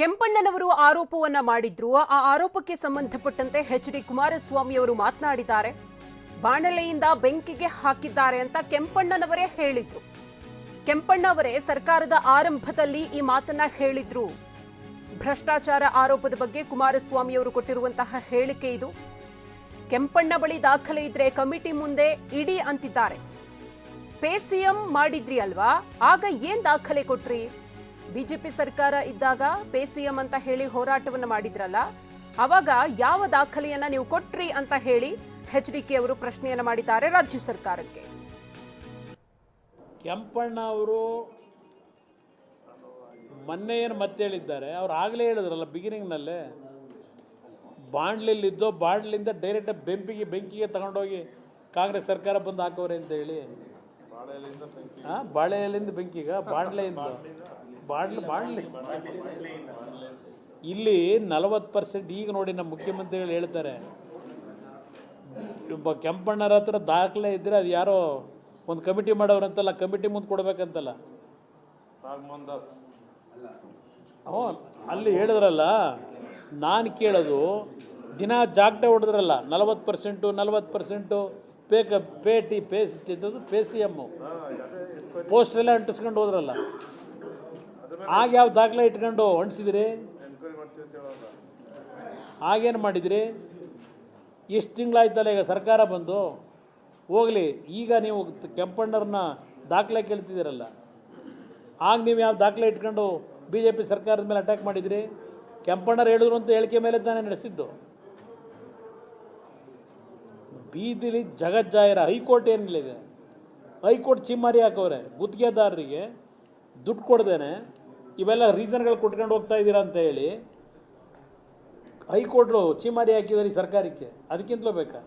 ಕೆಂಪಣ್ಣನವರು ಆರೋಪವನ್ನ ಮಾಡಿದ್ರು. ಆ ಆರೋಪಕ್ಕೆ ಸಂಬಂಧಪಟ್ಟಂತೆ ಎಚ್ ಡಿ ಕುಮಾರಸ್ವಾಮಿ ಅವರು ಮಾತನಾಡಿದ್ದಾರೆ. ಬಾಣಲೆಯಿಂದ ಬೆಂಕಿಗೆ ಹಾಕಿದ್ದಾರೆ ಅಂತ ಕೆಂಪಣ್ಣನವರೇ ಹೇಳಿದ್ರು. ಕೆಂಪಣ್ಣವರೇ ಸರ್ಕಾರದ ಆರಂಭದಲ್ಲಿ ಈ ಮಾತನ್ನ ಹೇಳಿದ್ರು. ಭ್ರಷ್ಟಾಚಾರ ಆರೋಪದ ಬಗ್ಗೆ ಕುಮಾರಸ್ವಾಮಿ ಅವರು ಕೊಟ್ಟಿರುವಂತಹ ಹೇಳಿಕೆ ಇದು. ಕೆಂಪಣ್ಣ ಬಳಿ ದಾಖಲೆ ಇದ್ರೆ ಕಮಿಟಿ ಮುಂದೆ ಇಡಿ ಅಂತಿದ್ದಾರೆ. ಪೇಸಿಎಂ ಮಾಡಿದ್ರಿ ಅಲ್ವಾ? ಆಗ ಏನ್ ದಾಖಲೆ ಕೊಟ್ರಿ? ಬಿಜೆಪಿ ಸರ್ಕಾರ ಇದ್ದಾಗ ಪೇ ಸಿಎಂ ಅಂತ ಹೇಳಿ ಹೋರಾಟವನ್ನು ಮಾಡಿದ್ರಲ್ಲ ಅವಾಗ ಯಾವ ದಾಖಲೆಯನ್ನ ನೀವು ಕೊಟ್ರಿ ಅಂತ ಹೇಳಿ ಎಚ್ ಡಿ ಕೆ ಅವರು ಪ್ರಶ್ನೆಯನ್ನು ಮಾಡಿದ್ದಾರೆ ರಾಜ್ಯ ಸರ್ಕಾರಕ್ಕೆ. ಕೆಂಪಣ್ಣ ಅವರು ಮೊನ್ನೆ ಏನು ಮತ್ತೆ ಹೇಳಿದ್ದಾರೆ? ಅವ್ರು ಆಗಲೇ ಹೇಳಿದ್ರಲ್ಲ ಬಿಗಿನಿಂಗ್ನಲ್ಲೇ ಬಾಂಡ್ಲಿಲ್ಲಿದ್ದೋ ಬಾಂಡ್ಲಿಂದ ಡೈರೆಕ್ಟ್ ಬೆಂಕಿಗೆ ಬೆಂಕಿಗೆ ತಗೊಂಡೋಗಿ ಕಾಂಗ್ರೆಸ್ ಸರ್ಕಾರ ಬಂದು ಹಾಕೋರೆ ಅಂತ ಹೇಳಿ ಹಾಂ ಬಾಳೆ ಎಲೆಯಿಂದ ಬೆಂಕಿಗ ಬಾಂಡ್ಲೆಯಿಂದ. ಬಾಂಡ್ಲಿ, ಬಾಡ್ಲಿ. ಇಲ್ಲಿ ನಲವತ್ತು ಪರ್ಸೆಂಟ್, ಈಗ ನೋಡಿ ನಮ್ಮ ಮುಖ್ಯಮಂತ್ರಿಗಳು ಹೇಳ್ತಾರೆ. ಒಬ್ಬ ಕೆಂಪಣ್ಣರ ಹತ್ರ ದಾಖಲೆ ಇದ್ದರೆ ಅದು ಯಾರೋ ಒಂದು ಕಮಿಟಿ ಮಾಡೋರಂತಲ್ಲ, ಕಮಿಟಿ ಮುಂದೆ ಕೊಡ್ಬೇಕಂತಲ್ಲ. ಹ್ಞೂ ಅಲ್ಲಿ ಹೇಳಿದ್ರಲ್ಲ, ನಾನು ಕೇಳೋದು, ದಿನ ಜಾಗಟೆ ಹೊಡೆದ್ರಲ್ಲ, ನಲವತ್ತು ಪರ್ಸೆಂಟು ನಲವತ್ತು ಪರ್ಸೆಂಟು, ಪೇ ಕ, pay T, pay C pay C M. ಪೋಸ್ಟ್ರೆಲ್ಲ ಅಂಟಿಸ್ಕೊಂಡು ಹೋದ್ರಲ್ಲ. ಆಗ ಯಾವ ದಾಖಲೆ ಇಟ್ಕೊಂಡು ಹೊಂಡ್ಸಿದ್ರಿ ಆಗೇನು ಮಾಡಿದ್ರಿ? ಎಷ್ಟು ತಿಂಗಳಾಯ್ತಲ್ಲ ಈಗ ಸರ್ಕಾರ ಬಂದು? ಹೋಗಲಿ ಈಗ ನೀವು ಕೆಂಪಣ್ಣರನ್ನ ದಾಖಲೆ ಕೇಳ್ತಿದ್ದೀರಲ್ಲ. ಆಗ ನೀವು ಯಾವ ದಾಖಲೆ ಇಟ್ಕೊಂಡು ಬಿ ಜೆ ಪಿ ಸರ್ಕಾರದ ಮೇಲೆ ಅಟ್ಯಾಕ್ ಮಾಡಿದ್ರಿ? ಕೆಂಪಣ್ಣರು ಹೇಳಿದ್ರು ಅಂತ ಹೇಳಿಕೆ ಮೇಲೆ ತಾನೇ ನಡೆಸಿದ್ದು. ಬೀದಿಲಿ ಜಗಜ್ಜಾಹಿರ ಹೈಕೋರ್ಟ್ ಏನಿಲ್ಲಿದೆ ಹೈಕೋರ್ಟ್ ಚಿಮ್ಮಾರಿ ಹಾಕವ್ರೆ ಗುತ್ತಿಗೆದಾರರಿಗೆ ದುಡ್ಡು ಕೊಡ್ದೇನೆ. ಇವೆಲ್ಲ ರೀಸನ್ಗಳು ಕೊಟ್ಕೊಂಡು ಹೋಗ್ತಾ ಇದ್ದೀರಾ ಅಂತ ಹೇಳಿ ಹೈಕೋರ್ಟ್ಲು ಚೀಮಾರಿ ಹಾಕಿದ್ದಾರೆ ಸರ್ಕಾರಕ್ಕೆ. ಅದಕ್ಕಿಂತಲೂ ಬೇಕಾ?